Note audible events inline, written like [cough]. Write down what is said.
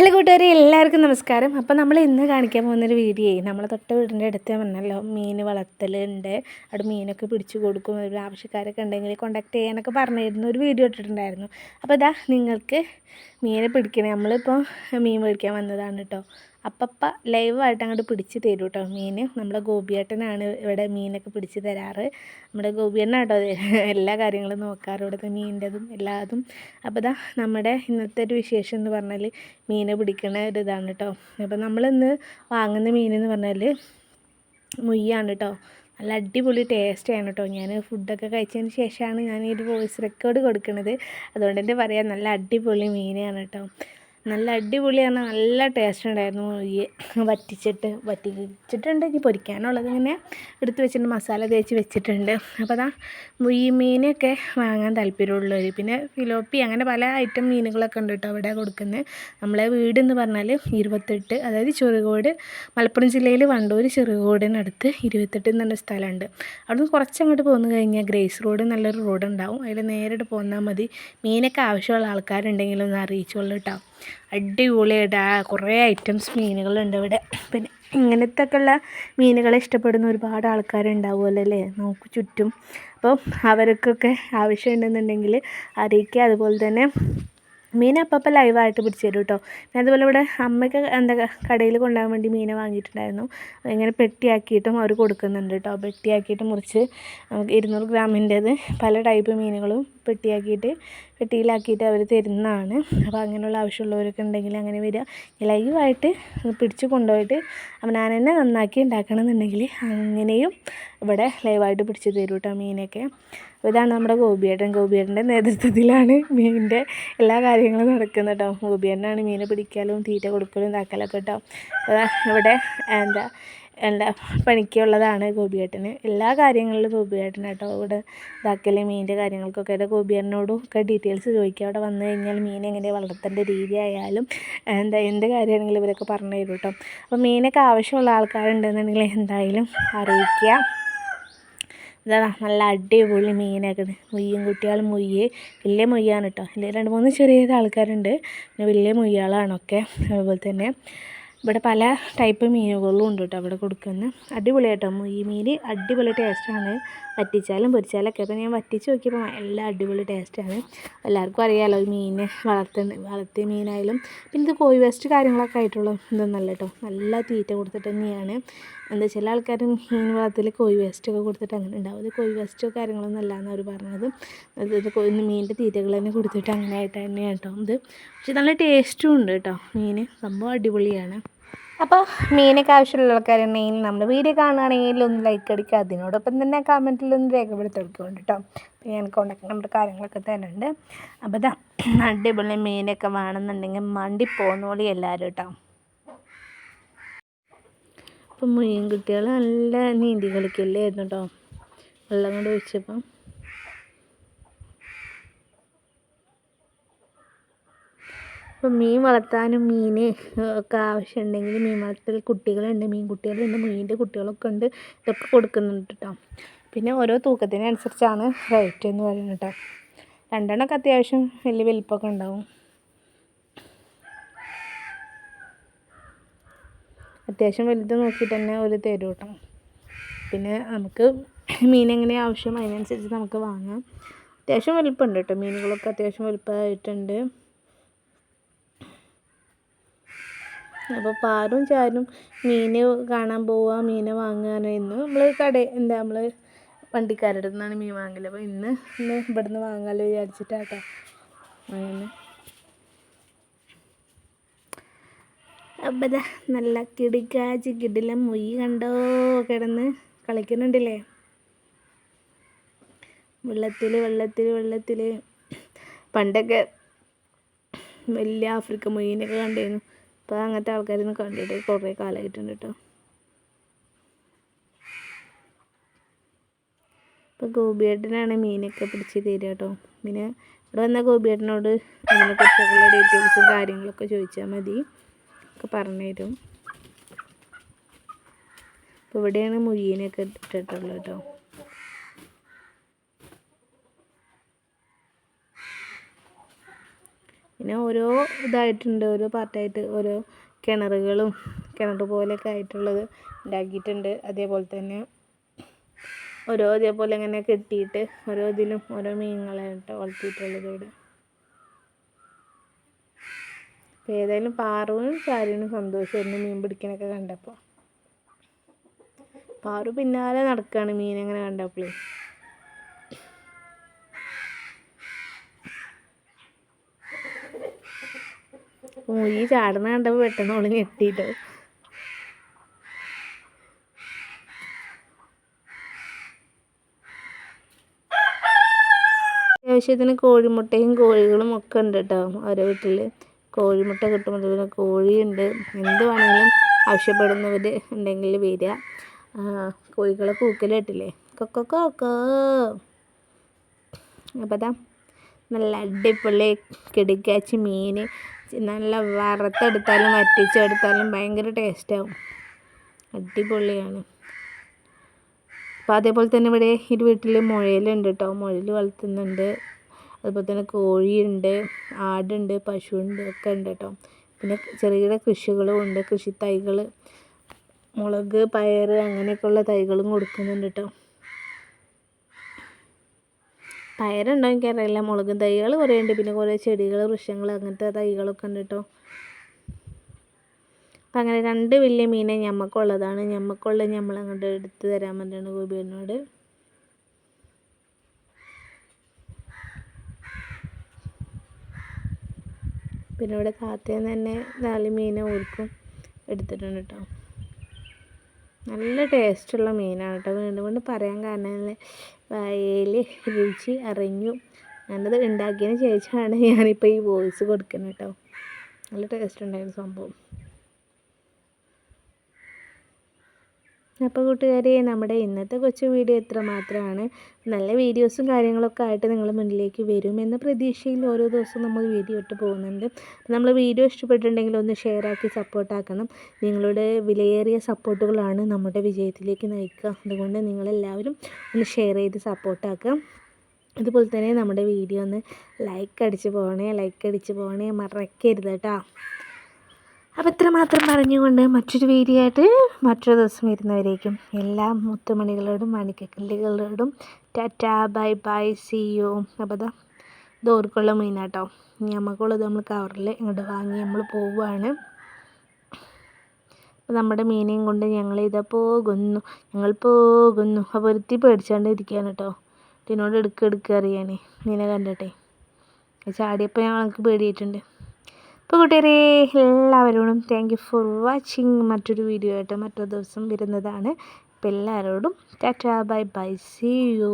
Hello കൂട്ടുകാരെ എല്ലാവർക്കും നമസ്കാരം. അപ്പോൾ നമ്മൾ ഇന്ന് കാണിക്കാൻ പോകുന്നൊരു വീഡിയോ നമ്മൾ തൊട്ട വീടിന്റെ അടുത്ത് വന്നല്ലോ മീൻ വളർത്തലുണ്ട് അവിടെ മീനൊക്കെ പിടിച്ചു കൊടുക്കും. ഒരു ആവശ്യക്കാരൊക്കെ ഉണ്ടെങ്കിൽ കോണ്ടാക്ട് ചെയ്യാനൊക്കെ പറഞ്ഞിരുന്നു. ഒരു വീഡിയോ ഇട്ടിട്ടുണ്ടായിരുന്നു. അപ്പോൾ ഇതാ നിങ്ങൾക്ക് മീനെ പിടിക്കണേ. നമ്മളിപ്പോൾ മീൻ പിടിക്കാൻ വന്നതാണ് കേട്ടോ. അപ്പപ്പ ലൈവായിട്ട് അങ്ങോട്ട് പിടിച്ച് തരും കേട്ടോ മീൻ നമ്മുടെ ഗോപിയേട്ടനാണ് ഇവിടെ മീനൊക്കെ പിടിച്ച് തരാറ്. നമ്മുടെ ഗോപിയേട്ടനാണ് കേട്ടോ [laughs] എല്ലാ കാര്യങ്ങളും നോക്കാറ്. ഇവിടുത്തെ മീനിന്റെതും എല്ലാതും. അപ്പോൾ ഇതാ നമ്മുടെ ഇന്നത്തെ ഒരു വിശേഷം എന്ന് പറഞ്ഞാൽ മീനെ പിടിക്കണ ഒരു ഇതാണ് കേട്ടോ അപ്പോൾ നമ്മളിന്ന് വാങ്ങുന്ന മീനെന്ന് പറഞ്ഞാൽ മുയ്യാണ് കേട്ടോ നല്ല അടിപൊളി ടേസ്റ്റാണ് കേട്ടോ ഞാൻ ഫുഡൊക്കെ കഴിച്ചതിന് ശേഷമാണ് ഞാൻ ഈ ഒരു വോയിസ് റെക്കോർഡ് കൊടുക്കുന്നത് അതുകൊണ്ട് തന്നെ പറയാം നല്ല അടിപൊളി മീനാണ് കേട്ടോ നല്ല അടിപൊളിയാണ് നല്ല ടേസ്റ്റ് ഉണ്ടായിരുന്നു. ഈ വറ്റിച്ചിട്ട് വറ്റിച്ചിട്ടുണ്ട് ഇനി പൊരിക്കാനുള്ളത് ഇങ്ങനെ എടുത്ത് വെച്ചിട്ട് മസാല തേച്ച് വെച്ചിട്ടുണ്ട്. അപ്പോൾ അതാ ഈ മീനൊക്കെ വാങ്ങാൻ താല്പര്യമുള്ളവർ പിന്നെ ഫിലോപ്പി അങ്ങനെ പല ഐറ്റം മീനുകളൊക്കെ ഉണ്ട് കേട്ടോ അവിടെ കൊടുക്കുന്നത് നമ്മളെ വീടെന്ന് പറഞ്ഞാൽ ഇരുപത്തെട്ട് അതായത് ചെറുകോട് മലപ്പുറം ജില്ലയിൽ വണ്ടൂർ ചെറുകോടിനടുത്ത് ഇരുപത്തെട്ട് എന്ന് പറഞ്ഞ സ്ഥലമുണ്ട്. അവിടുന്ന് കുറച്ചങ്ങോട്ട് പോന്നു കഴിഞ്ഞാൽ ഗ്രേസ് റോഡ് നല്ലൊരു റോഡ് ഉണ്ടാവും അതിൽ നേരിട്ട് പോന്നാൽ മതി. മീനൊക്കെ ആവശ്യമുള്ള ആൾക്കാരുണ്ടെങ്കിലൊന്ന് അറിയിച്ചോളൂ കേട്ടോ. അടിപൊളിയായിട്ട് കുറേ ഐറ്റംസ് മീനുകളുണ്ട് ഇവിടെ പിന്നെ ഇങ്ങനത്തെ ഒക്കെയുള്ള മീനുകളെ ഇഷ്ടപ്പെടുന്ന ഒരുപാട് ആൾക്കാരുണ്ടാവുമല്ലോ അല്ലേ? നമുക്ക് ചുറ്റും. അപ്പോൾ അവർക്കൊക്കെ ആവശ്യമുണ്ടെന്നുണ്ടെങ്കിൽ അറിയിക്കുക. അതുപോലെ തന്നെ മീൻ അപ്പപ്പം ലൈവായിട്ട് പിടിച്ചു തരും കേട്ടോ പിന്നെ അതുപോലെ ഇവിടെ അമ്മയ്ക്ക് എന്താ കടയിൽ കൊണ്ടുപോകാൻ വേണ്ടി മീനെ വാങ്ങിയിട്ടുണ്ടായിരുന്നു. ഇങ്ങനെ പെട്ടിയാക്കിയിട്ടും അവർ കൊടുക്കുന്നുണ്ട് കേട്ടോ. പെട്ടിയാക്കിയിട്ട് മുറിച്ച് ഇരുന്നൂറ് ഗ്രാമിന്റേത് പല ടൈപ്പ് മീനുകളും പെട്ടിയാക്കിയിട്ട് പെട്ടിയിലാക്കിയിട്ട് അവർ തരുന്നതാണ്. അപ്പോൾ അങ്ങനെയുള്ള ആവശ്യമുള്ളവരൊക്കെ ഉണ്ടെങ്കിൽ അങ്ങനെ വരിക. ലൈവായിട്ട് പിടിച്ച് കൊണ്ടുപോയിട്ട് അവനാൻ തന്നെ നന്നാക്കി ഉണ്ടാക്കണമെന്നുണ്ടെങ്കിൽ അങ്ങനെയും ഇവിടെ ലൈവായിട്ട് പിടിച്ച് തരും കേട്ടോ മീനൊക്കെ. അപ്പോൾ ഇതാണ് നമ്മുടെ ഗോപിയേട്ടൻ. ഗോപിയേട്ടന്റെ നേതൃത്വത്തിലാണ് മീനിന്റെ എല്ലാ കാര്യങ്ങളും നടക്കുന്നത് കേട്ടോ. ഗോപിയേട്ടനാണ് മീനെ പിടിക്കലും തീറ്റ കൊടുക്കലും ഇതാക്കലൊക്കെ കേട്ടോ. ഇവിടെ എന്താ എന്താ പണിക്കുള്ളതാണ് ഗോപിയേട്ടന്. എല്ലാ കാര്യങ്ങളിലും ഗോപിയേട്ടൻ കേട്ടോ. ഇവിടെ ഇതാക്കലും മീനിന്റെ കാര്യങ്ങൾക്കൊക്കെ. ആയിട്ട് ഗോപിയേട്ടനോടും ഒക്കെ ഡീറ്റെയിൽസ് ചോദിക്കുക. അവിടെ വന്നു കഴിഞ്ഞാൽ മീൻ എങ്ങനെ വളർത്തേണ്ട രീതി ആയാലും എന്താ എന്ത് കാര്യമാണെങ്കിലും ഇവരൊക്കെ പറഞ്ഞു തരും കേട്ടോ. അപ്പോൾ മീനൊക്കെ ആവശ്യമുള്ള ആൾക്കാരുണ്ടെന്നുണ്ടെങ്കിൽ എന്തായാലും അറിയിക്കുക. ഇതാ നല്ല അടിപൊളി മീനൊക്കെ മുയ്യും കുട്ടികൾ മുയ്യ്. വലിയ മുയ്യാണ് കേട്ടോ ഇതിൽ രണ്ട് മൂന്ന് ചെറിയ ആൾക്കാരുണ്ട്. പിന്നെ വലിയ മുയ്യാളാണൊക്കെ അതുപോലെ തന്നെ ഇവിടെ പല ടൈപ്പ് മീനുകളും ഉണ്ട് കേട്ടോ അവിടെ കൊടുക്കുന്നത് അടിപൊളിയായിട്ടോ. ഈ മീൻ അടിപൊളി ടേസ്റ്റാണ് വറ്റിച്ചാലും പൊരിച്ചാലൊക്കെ. അപ്പോൾ ഞാൻ വറ്റിച്ച് നോക്കിയപ്പോൾ എല്ലാം അടിപൊളി ടേസ്റ്റാണ് എല്ലാവർക്കും അറിയാമല്ലോ ഈ മീൻ വളർത്തുന്ന വളർത്തിയ മീനായാലും. പിന്നെ ഇത് കോഴി വേസ്റ്റ് കാര്യങ്ങളൊക്കെ ആയിട്ടുള്ള ഇതൊന്നല്ല കേട്ടോ. നല്ല തീറ്റ കൊടുത്തിട്ട് തന്നെയാണ്. എന്താ ചില ആൾക്കാർ മീൻ വളർത്തൽ കോഴി വേസ്റ്റൊക്കെ കൊടുത്തിട്ട് അങ്ങനെ ഉണ്ടാവും. അത് കോഴി വേസ്റ്റോ കാര്യങ്ങളൊന്നും അല്ല എന്നവർ പറഞ്ഞത്. അത് മീനിന്റെ തീറ്റകൾ തന്നെ കൊടുത്തിട്ട് അങ്ങനെ ആയിട്ട് തന്നെയാണ് കേട്ടോ ഇത്. പക്ഷെ നല്ല ടേസ്റ്റും ഉണ്ട് കേട്ടോ മീൻ സംഭവം അടിപൊളിയാണ്. അപ്പോൾ മീനൊക്കെ ആവശ്യമുള്ള ആൾക്കാരുണ്ടെങ്കിൽ നമ്മുടെ വീഡിയോ കാണുകയാണെങ്കിൽ ഒന്ന് ലൈക്ക് അടിക്കുക. അതിനോടൊപ്പം തന്നെ കമന്റിൽ ഒന്ന് രേഖപ്പെടുത്തി കൊടുക്കുന്നുണ്ട് കേട്ടോ അപ്പോൾ ഞാൻ കോണ്ടാക്ട് നമ്പർ കാര്യങ്ങളൊക്കെ തരുന്നുണ്ട്. അപ്പോൾ ഇതാ അടിപൊളി മീനൊക്കെ വേണമെന്നുണ്ടെങ്കിൽ മണ്ടി പോന്നോളി എല്ലാവരും കേട്ടോ അപ്പം മീൻ കുട്ടികൾ നല്ല നീന്തി കളിക്കല്ലായിരുന്നു കേട്ടോ വെള്ളം കൊണ്ട് ഒഴിച്ചപ്പം. അപ്പോൾ മീൻ വളർത്താനും മീൻ ഒക്കെ ആവശ്യമുണ്ടെങ്കിൽ മീൻ വളർത്തൽ കുട്ടികളുണ്ട് മീൻ കുട്ടികളുണ്ട് മീനിന്റെ കുട്ടികളൊക്കെ ഉണ്ട് ഇതൊക്കെ കൊടുക്കുന്നുണ്ട് കേട്ടോ. പിന്നെ ഓരോ തൂക്കത്തിനനുസരിച്ചാണ് റേറ്റ് എന്ന് പറയുന്നത് കേട്ടോ. രണ്ടെണ്ണമൊക്കെ അത്യാവശ്യം വലിയ വലിപ്പമൊക്കെ ഉണ്ടാവും. അത്യാവശ്യം വലുത് നോക്കിയിട്ട് തന്നെ ഒരു തരും കേട്ടോ. പിന്നെ നമുക്ക് മീൻ എങ്ങനെ ആവശ്യം അതിനനുസരിച്ച് നമുക്ക് വാങ്ങാം. അത്യാവശ്യം വലിപ്പമുണ്ട് കേട്ടോ. മീനുകളൊക്കെ അത്യാവശ്യം വലിപ്പമായിട്ടുണ്ട്. അപ്പോൾ പാറും ചാരും മീൻ കാണാൻ പോവുക മീൻ വാങ്ങുക ഇന്ന് നമ്മൾ കട എന്താ നമ്മൾ വണ്ടിക്കാരുടെ നിന്നാണ് മീൻ വാങ്ങൽ അപ്പോൾ ഇന്ന് ഇന്ന് ഇവിടുന്ന് വാങ്ങാമല്ലോ വിചാരിച്ചിട്ടാട്ടോ. അങ്ങനെ. അപ്പം നല്ല കിടിക്കാച്ച് കിടില മൊയ് കണ്ടോ? കിടന്ന് കളിക്കുന്നുണ്ടല്ലേ? വെള്ളത്തിൽ വെള്ളത്തിൽ വെള്ളത്തിൽ പണ്ടൊക്കെ വലിയ ആഫ്രിക്ക മൊയ്യിനൊക്കെ കണ്ടിരുന്നു ഇപ്പോൾ അങ്ങനത്തെ ആൾക്കാരൊന്നും കണ്ടിട്ട് കുറേ കാലമായിട്ടുണ്ട് കേട്ടോ ഇപ്പോൾ ഗോപിയേട്ടനാണ് മീനൊക്കെ പിടിച്ച് തരിക കേട്ടോ പിന്നെ ഇവിടെ വന്ന ഗോപിയേട്ടനോട് അതിനെക്കുറിച്ചുള്ള ഡീറ്റെയിൽസും കാര്യങ്ങളൊക്കെ ചോദിച്ചാൽ മതി. ഒക്കെ പറഞ്ഞു തരും. അപ്പോൾ ഇവിടെയാണ് മുയ്യനൊക്കെ ഇട്ടിട്ടുള്ളത് കേട്ടോ പിന്നെ ഓരോ ഇതായിട്ടുണ്ട് ഓരോ പാർട്ടായിട്ട് ഓരോ കിണറുകളും കിണർ പോലെയൊക്കെ ആയിട്ടുള്ളത് ഉണ്ടാക്കിയിട്ടുണ്ട്. അതേപോലെ തന്നെ ഓരോ ഇതേപോലെ ഇങ്ങനെ കെട്ടിയിട്ട് ഓരോ ഇതിലും ഓരോ മീനുകളായിട്ട് വളർത്തിയിട്ടുള്ളത് ഇവിടെ. അപ്പോൾ ഏതായാലും പാറുവിനും ചാരുവിനും സന്തോഷമായിരുന്നു മീൻ പിടിക്കണൊക്കെ കണ്ടപ്പോൾ. പാറു പിന്നാലെ നടക്കുകയാണ് മീനെങ്ങനെ കണ്ടപ്പോഴേ മൂരി ചാടുന്ന കണ്ടപ്പോൾ പെട്ടെന്ന് ഓൾ ഞെട്ടിട്ടോ. അത്യാവശ്യത്തിന് കോഴിമുട്ടയും കോഴികളും ഒക്കെ ഉണ്ട് കേട്ടോ ഓരോ വീട്ടിൽ കോഴിമുട്ട കിട്ടുമ്പോൾ പിന്നെ കോഴിയുണ്ട്. എന്ത് വേണമെങ്കിലും ആവശ്യപ്പെടുന്നവർ ഉണ്ടെങ്കിൽ വരിക. കോഴികളെ കൂക്കലിട്ടില്ലേ? കൊക്കോ കൊക്കോ അപ്പോൾ നല്ല അടിപൊളി കിടുക്കാച്ചി മീൻ നല്ല വറുത്തെടുത്താലും വറ്റിച്ചെടുത്താലും ഭയങ്കര ടേസ്റ്റാവും. അടിപൊളിയാണ്. അപ്പോൾ അതേപോലെ തന്നെ ഇവിടെ ഈ വീട്ടിൽ മുഴയിലുണ്ട് കേട്ടോ മുഴയിൽ വളർത്തുന്നുണ്ട്. അതുപോലെ തന്നെ കോഴിയുണ്ട് ആടുണ്ട് പശുവുണ്ട് ഒക്കെ ഉണ്ട് കേട്ടോ പിന്നെ ചെറിയ കൃഷികളും ഉണ്ട്. കൃഷി തൈകൾ മുളക് പയർ അങ്ങനെയൊക്കെയുള്ള തൈകളും കൊടുക്കുന്നുണ്ട് കേട്ടോ പയറുണ്ടോ എനിക്കറിയില്ല. മുളകും തൈകൾ കുറേ ഉണ്ട് പിന്നെ കുറേ ചെടികൾ വൃക്ഷങ്ങൾ അങ്ങനത്തെ തൈകളൊക്കെ ഉണ്ട് കേട്ടോ. അപ്പം അങ്ങനെ രണ്ട് വലിയ മീനെ ഞമ്മക്കുള്ളതാണ്. ഞമ്മക്കുള്ള ഞമ്മളങ്ങോട്ട് എടുത്ത് തരാൻ വേണ്ടിയാണ് ഗോപിയനോട് പിന്നെ ഇവിടെ കാത്തേന്ന് തന്നെ നാല് മീനെ ഓർക്കും എടുത്തിട്ടുണ്ട് കേട്ടോ. നല്ല ടേസ്റ്റുള്ള മീനാണ് കേട്ടോ. വീണ്ടും വീണ്ടും പറയാൻ കാരണം വായയിൽ രുചി അറിഞ്ഞു. ഞാനത് ഉണ്ടാക്കിയതിന് ശേഷമാണ് ഞാനിപ്പോൾ ഈ വോയിസ് കൊടുക്കുന്നത് കേട്ടോ. നല്ല ടേസ്റ്റ് ഉണ്ടായിരുന്നു സംഭവം. അപ്പോൾ കൂട്ടുകാരെ നമ്മുടെ ഇന്നത്തെ കൊച്ചു വീഡിയോ ഇത്ര മാത്രമാണ് നല്ല വീഡിയോസും കാര്യങ്ങളൊക്കെ ആയിട്ട് നിങ്ങൾ മുന്നിലേക്ക് വരുമെന്ന പ്രതീക്ഷയിൽ ഓരോ ദിവസവും നമ്മൾ വീഡിയോ ഇട്ട് പോകുന്നുണ്ട്. നമ്മൾ വീഡിയോ ഇഷ്ടപ്പെട്ടിട്ടുണ്ടെങ്കിൽ ഒന്ന് ഷെയർ ആക്കി സപ്പോർട്ടാക്കണം നിങ്ങളുടെ വിലയേറിയ സപ്പോർട്ടുകളാണ് നമ്മുടെ വിജയത്തിലേക്ക് നയിക്കുക. അതുകൊണ്ട് നിങ്ങളെല്ലാവരും ഒന്ന് ഷെയർ ചെയ്ത് സപ്പോർട്ടാക്കുക അതുപോലെ തന്നെ നമ്മുടെ വീഡിയോ ഒന്ന് ലൈക്ക് അടിച്ച് പോകണേ ലൈക്ക് അടിച്ച് പോകണേ മറക്കരുത് കേട്ടോ. അപ്പോൾ ഇത്ര മാത്രം പറഞ്ഞുകൊണ്ട് മറ്റൊരു വീഡിയോ ആയിട്ട് മറ്റൊരു ദിവസം വരുന്നവരേക്കും എല്ലാ മുത്തുമണികളോടും മണിക്കല്ലുകളോടും tata bye bye see you അപ്പോൾ ഇതാ ദോർക്കുള്ള മീനാട്ടോ. നമുക്കുള്ളത് നമ്മൾ കവറിൽ ഇങ്ങോട്ട് വാങ്ങി നമ്മൾ പോവുകയാണ് നമ്മുടെ മീനെയും കൊണ്ട് ഞങ്ങൾ ഇതാ പോകുന്നു. ഞങ്ങൾ പോകുന്നു. അപ്പോൾ ഒരുത്തി പേടിച്ചാണ്ട് ഇരിക്കുകയാണ് കേട്ടോ ഇതിനോട് എടുക്കുക എടുക്കുക അറിയാനേ. മീനെ കണ്ടിട്ടെ. ചാടിയപ്പോൾ ഞങ്ങൾക്ക് പേടിയിട്ടുണ്ട് അപ്പോൾ കൂട്ടുകാരെ എല്ലാവരോടും താങ്ക് യു ഫോർ വാച്ചിങ് മറ്റൊരു വീഡിയോ ആയിട്ട് മറ്റൊരു ദിവസം വരുന്നതാണ്. അപ്പോൾ എല്ലാവരോടും tata bye bye see you